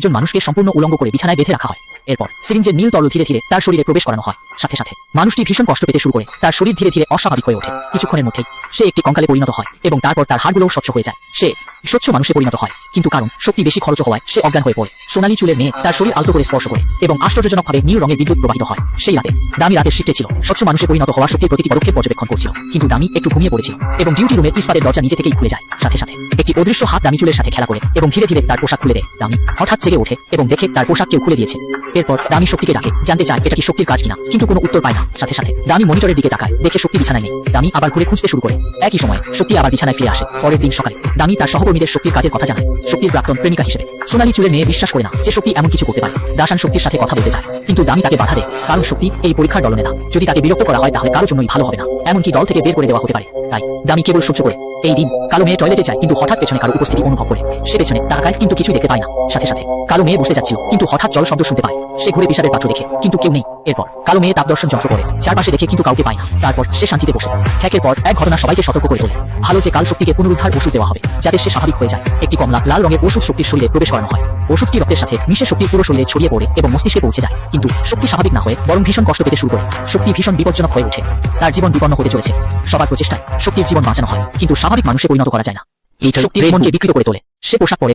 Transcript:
একজন মানুষকে সম্পূর্ণ উলঙ্গ করে বিছানায় বেঁধে রাখা হয়। এরপর সিরিঞ্জের নীল তরল ধীরে ধীরে তার শরীরে প্রবেশ করানো হয়। সাথে সাথে মানুষটি ভীষণ কষ্ট পেতে শুরু করে। তার শরীর ধীরে ধীরে অস্বাভাবিক হয়ে ওঠে। কিছুক্ষণের মধ্যেই সে একটি কঙ্কালে পরিণত হয় এবং তারপর তার হাড়গুলোও স্বচ্ছ হয়ে যায়। সে স্বচ্ছ মানুষে পরিণত হয়। কিন্তু কারণ শক্তি বেশি খরচ হওয়ায় সে অজ্ঞান হয়ে পড়ে। সোনালী চুলের মেয়ে তার শরীর আলতো করে স্পর্শ করে এবং আশ্চর্যজনকভাবে নীল রঙের বিদ্যুৎ প্রবাহিত হয়। সেই রাতে দামি রাতের শিফটে ছিল। স্বচ্ছ মানুষে পরিণত হওয়ার শক্তির প্রতিটি পদক্ষেপ পর্যবেক্ষণ করছিল। কিন্তু দামি একটু ঘুমিয়ে পড়েছিল এবং ডিউটি রুমের ইস্পাতের দরজা নিজে থেকেই খুলে যায়। সাথে সাথে একটি অদৃশ্য হাত দামি চুলের সাথে খেলা করে এবং ধীরে ধীরে তার পোশাক খুলে দেয় দামি। হঠাৎ জেগে ওঠে এবং দেখে তার পোশাক কেউ খুলে দিয়েছে। এরপর দামি শক্তিকে ডাকে, জানতে চায় এটা কি শক্তির কাজ কিনা, কিন্তু কোনো উত্তর পায় না। সাথে সাথে দামি মনিটরের দিকে তাকায়, দেখে শক্তি বিছানায় নেই। দামি আবার ঘুরে খুঁজতে শুরু করে। একই সময় শক্তি আবার বিছানায় ফিরে আসে। পরের দিন সকালে দামি তার সহকর্মীদের শক্তির কাজের কথা জানায়। শক্তির প্রাক্তন প্রেমিকা হিসেবে। সোনালী চুলের মেয়ে বিশ্বাস করে না যে শক্তি এমন কিছু করতে পারে। দাসান শক্তির সাথে কথা বলতে চায় কিন্তু দামি তাকে বাধা দেয় কারণ শক্তি এই পরীক্ষার দলনেতা যদি তাকে বিরক্ত করা হয়, তাহলে কারোর জন্যই ভালো হবে না। এমনকি দল থেকে বের করে দেওয়া হতে পারে। তাই দামি কেবল সহ্য করে। এই দিন কালো মেয়ে টয়লেটে যায়, কিন্তু হঠাৎ পেছনে কারও উপস্থিতি অনুভব করে। সে পেছনে তাকায়, কিন্তু কিছুই দেখতে পায় না। সাথে সাথে কালো মেয়ে বসে যাচ্ছিল, কিন্তু হঠাৎ জল শব্দ শুনতে পায়। সে ঘুরে পিসাবের পাত্র দেখে, কিন্তু কেউ নেই। এরপর কালো মেয়ে তাপ দর্শন যন্ত্র করে। চারপাশে দেখে কিন্তু কাউকে পায় না। তারপর সে শান্তিতে বসে। হ্যাকের পর এক ঘটনা সবাইকে সতর্ক করে তোলে। ভালো যে কাল শক্তিকে পুনরুদ্ধার ওষুধ দেওয়া হবে, যাতে সে স্বাভাবিক হয়ে যায়। একটি কমলা লাল রঙের ওষুধ শক্তির শরীরে প্রবেশ করানো হয়। ওষুধটি রক্তের সাথে মিশে শক্তির পুরো শরীরে ছড়িয়ে পড়ে এবং মস্তিষ্কে পৌঁছে যায়। কিন্তু শক্তি স্বাভাবিক না হয়ে বরং ভীষণ কষ্ট পেতে শুরু করে। শক্তি ভীষণ বিপজ্জনক হয়ে ওঠে। তার জীবন বিপন্ন হতে চলেছে। সবার প্রচেষ্টায় শক্তির জীবন বাঁচানো হয়। কিন্তু স্বাভাবিক মানুষে পরিণত করা যায় না। এই শক্তি মনকে বিকৃত করে তোলে। সে পোশাক পরে